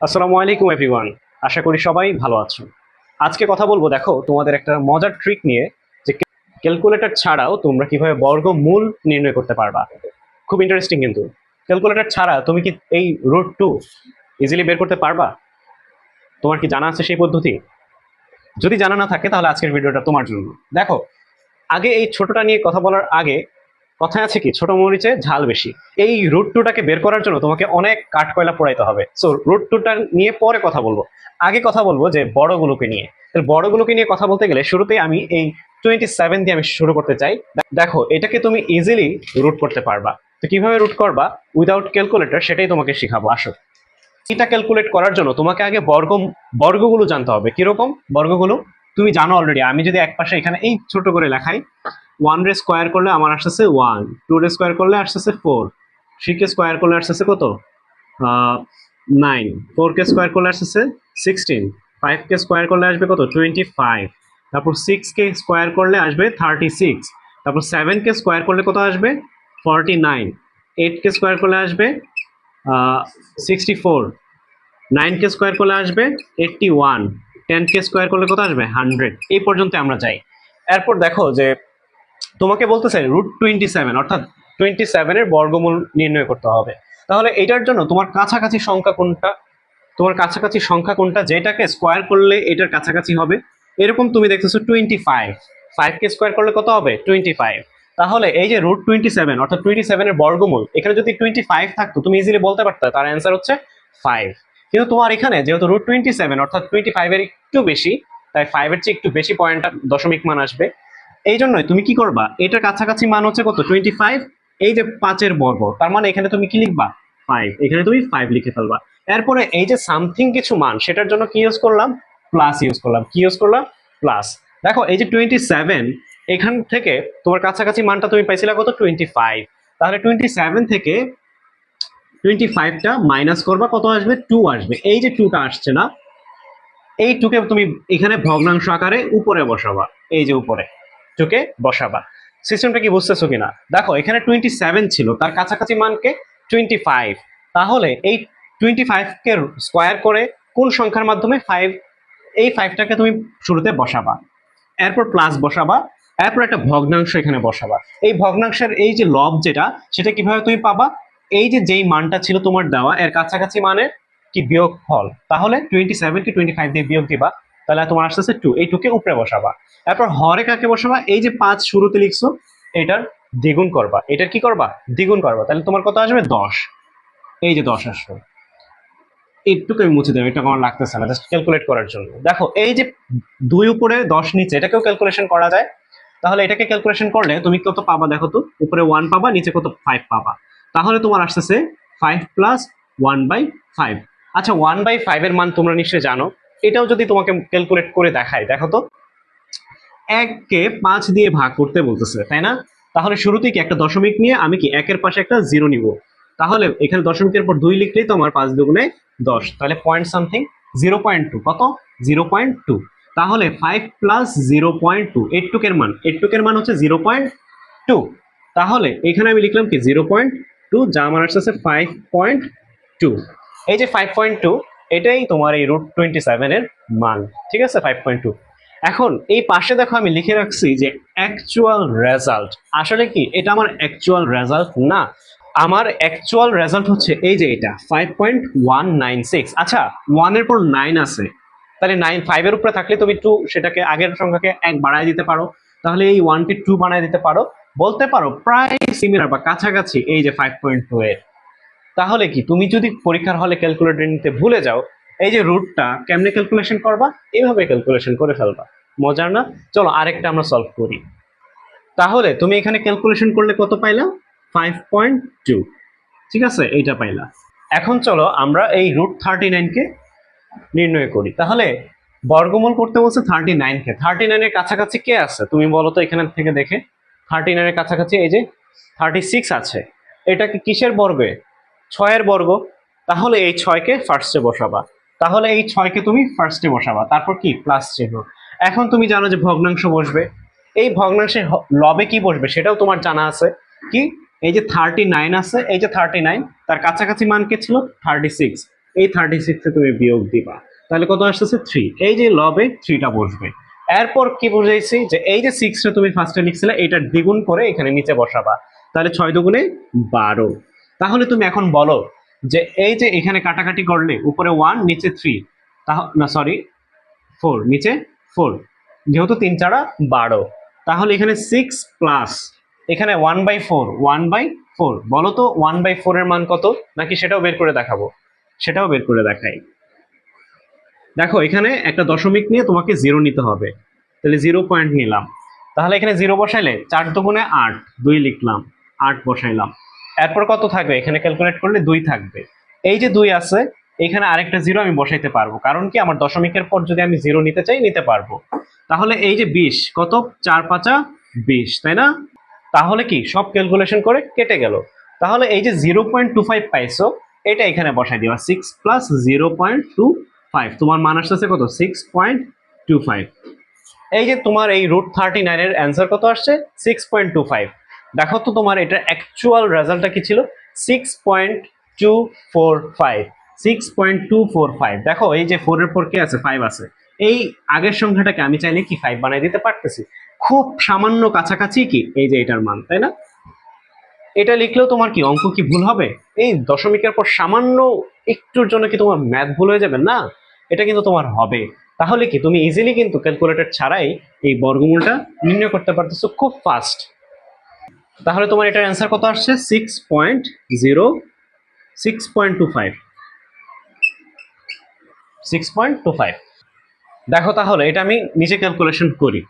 আসসালামু আলাইকুম এভরিওয়ান আশা করি সবাই ভালো আছো। আজকে কথা বলব, দেখো, তোমাদের একটা মজার ট্রিক নিয়ে, যে ক্যালকুলেটর ছাড়াও তোমরা কীভাবে বর্গমূল নির্ণয় করতে পারবা। খুব ইন্টারেস্টিং কিন্তু। ক্যালকুলেটর ছাড়া তুমি কি এই রুট টু ইজিলি বের করতে পারবা? তোমার কি জানা আছে সেই পদ্ধতি? যদি জানা না থাকে, তাহলে আজকের ভিডিওটা তোমার জন্য। দেখো, আগে এই ছোটটা নিয়ে কথা বলার আগে কথায় আছে কি, ছোট মরিচে ঝাল বেশি। এই রুট টুটাকে বের করার জন্য তোমাকে অনেক কাঠ কয়লা পোড়াইতে হবে। সো রুট টুটা নিয়ে পরে কথা বলব। আগে কথা বলব যে বড়গুলোকে নিয়ে। তাহলে বড়গুলোকে নিয়ে কথা বলতে গেলে শুরুতেই আমি এই টোয়েন্টি সেভেন দিয়ে আমি শুরু করতে চাই। দেখো, এটাকে তুমি ইজিলি রুট করতে পারবা। তো কীভাবে রুট করবা? উইদাউট ক্যালকুলেটর সেটাই তোমাকে শিখাবো। আসো। এটা ক্যালকুলেট করার জন্য তোমাকে আগে বর্গ, বর্গগুলো জানতে হবে। কীরকম? বর্গগুলো? তুমি জানো অলরেডি আমি যদি এক পাশে এখানে এই ছোট করে লেখাই ওয়ান রে স্কোয়ার করলে আমার আসতেছে ওয়ান টু রে স্কোয়ার করলে আসতেছে ফোর থ্রি কে স্কোয়ার করলে আসতেছে কত নাইন ফোর কে স্কোয়ার করলে আসতেছে সিক্সটিন ফাইভ কে স্কোয়ার করলে আসবে কত টোয়েন্টি ফাইভ তারপর সিক্স কে স্কোয়ার করলে আসবে থার্টি সিক্স তারপর সেভেন কে স্কোয়ার করলে কত আসবে ফর্টি নাইন এইট কে স্কোয়ার করলে আসবে সিক্সটি ফোর নাইন কে স্কোয়ার করলে আসবে এইটটি ওয়ান টেন কে স্কোয়ার করলে কত আসবে হান্ড্রেড এই পর্যন্ত আমরা যাই এরপর দেখো যে তোমাকে বলতেছে রুট টোয়েন্টি সেভেন অর্থাৎ টোয়েন্টি সেভেনের বর্গমূল নির্ণয় করতে হবে। তাহলে এটার জন্য তোমার কাছাকাছি সংখ্যা কোনটা? তোমার কাছাকাছি সংখ্যা কোনটা? যেটাকে স্কোয়ার করলে এটার কাছাকাছি হবে। এরকম তুমি দেখতেছো টোয়েন্টি ফাইভ ফাইভকে স্কোয়ার করলে কত হবে? টোয়েন্টি ফাইভ তাহলে এই যে রুট টোয়েন্টি সেভেন অর্থাৎ টোয়েন্টি সেভেনের বর্গমূল, এখানে যদি টোয়েন্টি ফাইভ থাকতো, তুমি ইজিলি বলতে পারতে, তার অ্যান্সার হচ্ছে ফাইভ কিন্তু তোমার এখানে যেহেতু রুট টোয়েন্টি সেভেন অর্থাৎ টোয়েন্টি ফাইভের একটু বেশি, তাই ফাইভের চেয়ে একটু বেশি পয়েন্ট দশমিক মান আসবে। এই জন্যই তুমি কি করবা? এটার কাছাকাছি মান হচ্ছে কত? টোয়েন্টি ফাইভ এই যে পাঁচের বর্গ তার মানে এখানে তুমি কি লিখবা? ফাইভ এখানে তুমি ফাইভ লিখে ফেলবা। এরপরে এই যে সামথিং কিছু মান, সেটার জন্য কি ইউজ করলাম? প্লাস ইউজ করলাম। কি ইউজ করলাম? প্লাস দেখো, এই যে টোয়েন্টি সেভেন এখান থেকে তোমার কাছাকাছি মানটা তুমি পাইছিলে কত? টোয়েন্টি ফাইভ তাহলে টোয়েন্টি সেভেন থেকে টোয়েন্টি ফাইভটা মাইনাস করবা, কত আসবে? টু আসবে। এই যে টুটা আসছে না, এই টুকে তুমি এখানে ভগ্নাংশ আকারে উপরে বসাবা, এই যে উপরে। টুকে বসাবা। সিস্টেমটা কি বুঝতেছো কিনা? দেখো, এখানে টোয়েন্টি সেভেন ছিল, তার কাছাকাছি মানকে টোয়েন্টি ফাইভ তাহলে এই টোয়েন্টি ফাইভকে স্কোয়ার করে কোন সংখ্যার মাধ্যমে ফাইভ এই ফাইভটাকে তুমি শুরুতে বসাবা। এরপর প্লাস বসাবা, এরপর একটা ভগ্নাংশ এখানে বসাবা। এই ভগ্নাংশের এই যে লব যেটা, সেটা কীভাবে তুমি পাবা? এই যে যেই মানটা ছিল তোমার দেওয়া, এর কাছাকাছি মানে কি বিয়োগ ফল তাহলে টোয়েন্টি সেভেন কি টোয়েন্টি ফাইভ দিয়ে বিয়োগ দিবা। তাহলে তোমার আসতেছে টু এই টুকে উপরে বসাবা। এরপর হরে কাকে বসাবা? এই যে পাঁচ শুরুতে লিখছো, এটার দ্বিগুণ করবা। এটার কি করবা? দ্বিগুণ করবা। তাহলে তোমার কত আসবে? দশ। এই যে দশ আসবে একটুকু আমি মুছে দেবো, এটা আমার লাগতেছে না জাস্ট ক্যালকুলেট করার জন্য। দেখো, এই যে দুই উপরে দশ নিচে, এটাকেও ক্যালকুলেশন করা যায়। তাহলে এটাকে ক্যালকুলেশন করলে তুমি কত পাবা দেখো তো? উপরে ওয়ান পাবা, নিচে কত? ফাইভ পাবা। তাহলে তোমার আসতেছে five plus one by five আচ্ছা ওয়ান বাই ফাইভের মান তোমরা নিশ্চয়ই জানো। এটাও যদি তোমাকে ক্যালকুলেট করে দেখায়, দেখো তো। এককে পাঁচ দিয়ে ভাগ করতে বলতেছে, তাই না? তাহলে শুরুতেই কি একটা দশমিক নিয়ে আমি কি একের পাশে একটা জিরো নিব? তাহলে এখানে দশমিকের পর দুই লিখলেই তো আমার পাঁচ দুগুণে দশ, তাহলে point something zero point two কত? জিরো পয়েন্ট টু তাহলে five plus zero point two এইটুকের মান এইটুকের মান হচ্ছে জিরো পয়েন্ট টু তাহলে এখানে আমি লিখলাম কি জিরো পয়েন্ট টু যা আমার আসছে ফাইভ পয়েন্ট টু এই যে ফাইভ পয়েন্ট টু এটাই তোমার এই রুট টোয়েন্টি সেভেনের মান, ঠিক আছে? ফাইভ পয়েন্ট টু এখন এই পাশে দেখো আমি লিখে রাখছি যে অ্যাকচুয়াল রেজাল্ট আসলে কি? এটা আমার অ্যাকচুয়াল রেজাল্ট না। আমার অ্যাকচুয়াল রেজাল্ট হচ্ছে এই যে এটা five point one nine six আচ্ছা ওয়ানের পর নাইন আছে। তাহলে নাইন ফাইভের উপরে থাকলে তুমি টু সেটাকে আগের সংখ্যাকে এক বাড়ায় দিতে পারো। তাহলে এই ওয়ানকে টু বানায় দিতে পারো। বলতে পারো প্রায় সিমিলার বা কাছাকাছি এই যে ফাইভ পয়েন্ট টু এর। তাহলে কি? তুমি যদি পরীক্ষার হলে ক্যালকুলেটর নিতে ভুলে যাও, এই যে রুটটা কেমনে ক্যালকুলেশন করবা? এইভাবে ক্যালকুলেশন করে ফেলবা। মজার না? চলো আরেকটা আমরা সলভ করি। তাহলে তুমি এখানে ক্যালকুলেশন করলে কত পাইলা? ফাইভ পয়েন্ট টু ঠিক আছে? এইটা পাইলা। এখন চলো আমরা এই রুট থার্টি নাইনকে নির্ণয় করি। তাহলে বর্গমূল করতে বলছে থার্টি নাইনকে থার্টি নাইনের কাছাকাছি কে আছে? তুমি বলো তো এখানে থেকে দেখে। থার্টি নাইনের কাছাকাছি এই যে থার্টি সিক্স আছে। এটা কি কিসের বর্গে? ছয়ের বর্গ, তাহলে এই ছয়কে ফার্স্টে বসাবা। তাহলে এই ছয়কে তুমি ফার্স্টে বসাবা। তারপর কি? প্লাস চিহ্ন। এখন তুমি জানো যে ভগ্নাংশ বসবে। এই ভগ্নাংশে লবে কি বসবে সেটাও তোমার জানা আছে। কি? এই যে থার্টি নাইন আছে, এই যে থার্টি নাইন তার কাছাকাছি মান কে ছিল? থার্টি সিক্স এই থার্টি সিক্সে তুমি বিয়োগ দিবা। তাহলে কত আসতেছে? থ্রি এই যে লবে থ্রিটা বসবে। এরপর কি বুঝাইছি? যে এই যে সিক্সটা তুমি ফার্স্টে লিখছিলে এটার দ্বিগুণ করে এখানে নিচে বসাবা। তাহলে ছয় দুগুণে বারো। তাহলে তুমি এখন বলো যে এই যে এখানে কাটাকাটি করলে, উপরে ওয়ান নিচে থ্রি তাহ, না সরি ফোর নিচে ফোর যেহেতু তিন চারা বারো, তাহলে এখানে সিক্স প্লাস এখানে one by four one by four বলো তো ওয়ান বাই ফোরের মান কত? নাকি সেটাও বের করে দেখাবো, সেটাও বের করে দেখাই। দেখো, এখানে একটা দশমিক নিয়ে তোমাকে জিরো নিতে হবে, তাহলে জিরো পয়েন্ট নিলাম, তাহলে এখানে জিরো বসাইলে চার দুগুণে আট, দুই লিখলাম, আট বসাইলাম এরপর কত থাকবে? এখানে ক্যালকুলেট করলে দুই থাকবে। এই যে দুই আছে, এখানে আরেকটা জিরো আমি বসাইতে পারব। কারণ কি? আমার দশমিকের পর যদি আমি জিরো নিতে চাই, নিতে পারব। তাহলে এই যে বিশ, কত? চার পাঁচা বিশ, তাই না? তাহলে কি? সব ক্যালকুলেশন করে কেটে গেল। তাহলে এই যে জিরো পয়েন্ট টু ফাইভ পাইছো, এটা এখানে বসাই দিবা। Six plus zero point two five তোমার মান আসতেছে কত? সিক্স পয়েন্ট টু ফাইভ এই যে তোমার এই রুট থার্টি নাইনের অ্যান্সার কত আসছে? সিক্স পয়েন্ট টু ফাইভ দেখো তো তোমার এটা অ্যাকচুয়াল রেজাল্টটা কি ছিল? Six point two four five six point two four five দেখো, এই যে ফোরের পর কে আছে? ফাইভ আছে। এই আগের সংখ্যাটাকে আমি চাইলে কি ফাইভ বানিয়ে দিতে পারতেছি? খুব সামান্য কাছাকাছি কি? এই যে এটার মান, তাই না? এটা লিখলেও তোমার কি, অঙ্ক কি ভুল হবে? এই দশমিকের পর সামান্য একটুর জন্য কি তোমার ম্যাথ ভুল হয়ে যাবে? না, এটা কিন্তু তোমার হবে। তাহলে কি, তুমি ইজিলি কিন্তু ক্যালকুলেটর ছাড়াই এই বর্গমূলটা নির্ণয় করতে পারতেছো খুব ফাস্ট তাহলে তোমার এটার অ্যান্সার কত আসছে? Six point zero six point two five six point two five দেখো তাহলে, এটা আমি নিজে ক্যালকুলেশন করি।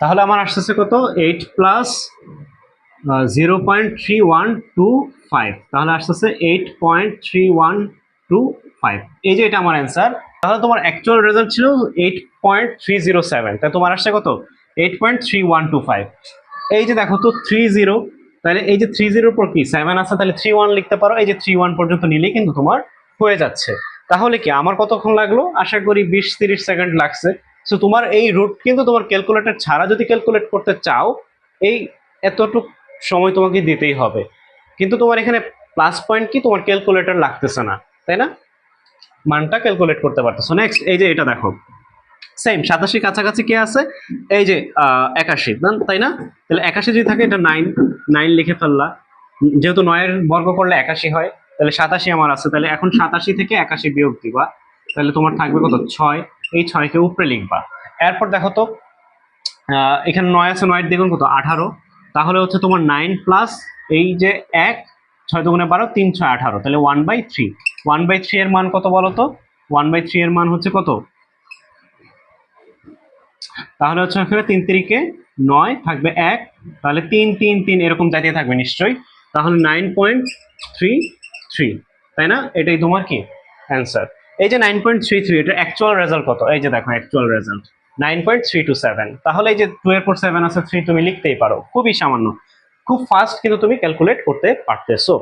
তাহলে আমার আসতেছে কত? Eight plus zero point three one two five তাহলে আসতেছে eight point three one two five এই যে এটা আমার অ্যান্সার তাহলে তোমার অ্যাকচুয়াল রেজাল্ট ছিল eight point three zero seven তাই তোমার আসছে কত? Eight point three one two five এই যে দেখো তো থ্রি জিরো তাহলে এই যে থ্রি জিরোর পর কি? সেভেন আছে, তাহলে থ্রি ওয়ান লিখতে পারো। এই যে থ্রি ওয়ান পর্যন্ত নিলেই কিন্তু তোমার হয়ে যাচ্ছে। তাহলে কি, আমার কতক্ষণ লাগল? আশা করি বিশ তিরিশ সেকেন্ড লাগছে। সো তোমার এই রুট কিন্তু তোমার ক্যালকুলেটর ছাড়া যদি ক্যালকুলেট করতে চাও, এই এতটুক সময় তোমাকে দিতেই হবে। কিন্তু তোমার এখানে প্লাস পয়েন্ট কি? তোমার ক্যালকুলেটর লাগতেছে না, তাই না? মানটা ক্যালকুলেট করতে পারতেছো। নেক্সট এই যে এটা দেখো। সেম সাতাশি কাছাকাছি কে আছে? এই যে একাশি তাই না? তাহলে একাশি যদি থাকে, এটা নাইন নাইন লিখে ফেললা। যেহেতু নয়ের বর্গ করলে একাশি হয়, তাহলে সাতাশি আমার আছে। তাহলে এখন সাতাশি থেকে একাশি বিয়োগ দিবা। তাহলে তোমার থাকবে কত? ছয়। এই ছয়কে উপরে লিখবা। এরপর দেখো তো এখানে নয় আছে, নয়ের দেখুন কত? আঠারো। তাহলে হচ্ছে তোমার নাইন প্লাস এই যে এক, ছয় দুগুণে বারো, তিন ছয় আঠারো। তাহলে one by three one by three এর মান কত বলো তো? ওয়ান বাই থ্রি এর মান হচ্ছে কত? তাহলে হচ্ছে এখানে তিন তিরিকে নয় থাকবে এক। তাহলে তিন তিন তিন এরকম জাতীয় থাকবে নিশ্চয়ই। তাহলে নাইন পয়েন্ট থ্রি থ্রি তাই না? এটাই তোমার কি? অ্যান্সার এই যে নাইন পয়েন্ট থ্রি থ্রি এটার অ্যাকচুয়াল রেজাল্ট কত? এই যে দেখো actual result nine point three two seven তাহলে এই যে টু এর পর সেভেন আছে থ্রি তুমি লিখতেই পারো। খুবই সামান্য। খুব ফাস্ট কিন্তু তুমি ক্যালকুলেট করতে পারতেছো।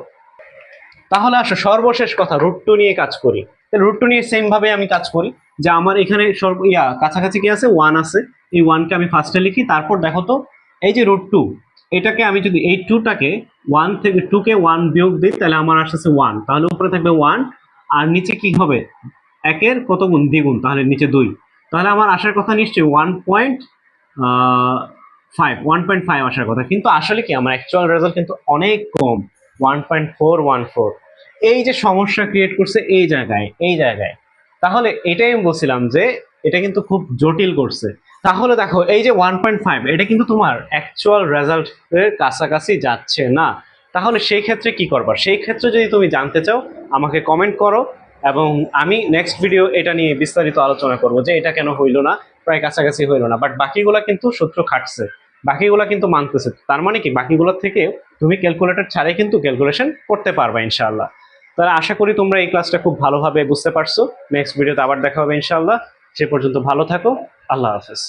তাহলে আসো, সর্বশেষ কথা রুট টু নিয়ে কাজ করি। রুট টু নিয়ে সেম ভাবে আমি কাজ করি, যে আমার এখানে সর্ব ইয়া, কাছাকাছি কি আছে? ওয়ান আছে। এই ওয়ানকে আমি ফার্স্টে লিখি, তারপর দেখো তো, এই যে রুট টু এটাকে আমি যদি এই টুটাকে ওয়ান থেকে টুকে ওয়ান বিয়োগ দিই, তাহলে আমার আসতেছে ওয়ান তাহলে উপরে থাকবে ওয়ান আর নিচে কি হবে? একের কত গুণ? দ্বিগুণ। তাহলে নিচে দুই। তাহলে আমার আসার কথা নিশ্চয়ই one point five one point five আসার কথা। কিন্তু আসলে কি? আমার অ্যাকচুয়াল রেজাল্ট কিন্তু অনেক কম। One point four one four এই যে সমস্যা ক্রিয়েট করছে এই জায়গায় এই জায়গায়। তাহলে এটাই আমি বলছিলাম যে এটা কিন্তু খুব জটিল করছে। তাহলে দেখো, এই যে ওয়ান পয়েন্ট ফাইভ এটা কিন্তু তোমার অ্যাকচুয়াল রেজাল্টের কাছাকাছি যাচ্ছে না। তাহলে সেই ক্ষেত্রে কি করবা? সেই ক্ষেত্রে যদি তুমি জানতে চাও, আমাকে কমেন্ট করো এবং আমি নেক্সট ভিডিও এটা নিয়ে বিস্তারিত আলোচনা করব যে এটা কেন হইল না, প্রায় কাছাকাছি হইল না। বাট বাকিগুলা কিন্তু সূত্র খাটছে, বাকিগুলা কিন্তু মানতেছে। তার মানে কি? বাকিগুলোর থেকে তুমি ক্যালকুলেটর ছাড়াই কিন্তু ক্যালকুলেশন করতে পারবা ইনশাআল্লাহ। তাহলে আশা করি তোমরা এই ক্লাসটা খুব ভালোভাবে বুঝতে পারছ। নেক্সট ভিডিওতে আবার দেখা হবে ইনশাআল্লাহ। সে পর্যন্ত ভালো থাকো। আল্লাহ হাফেজ।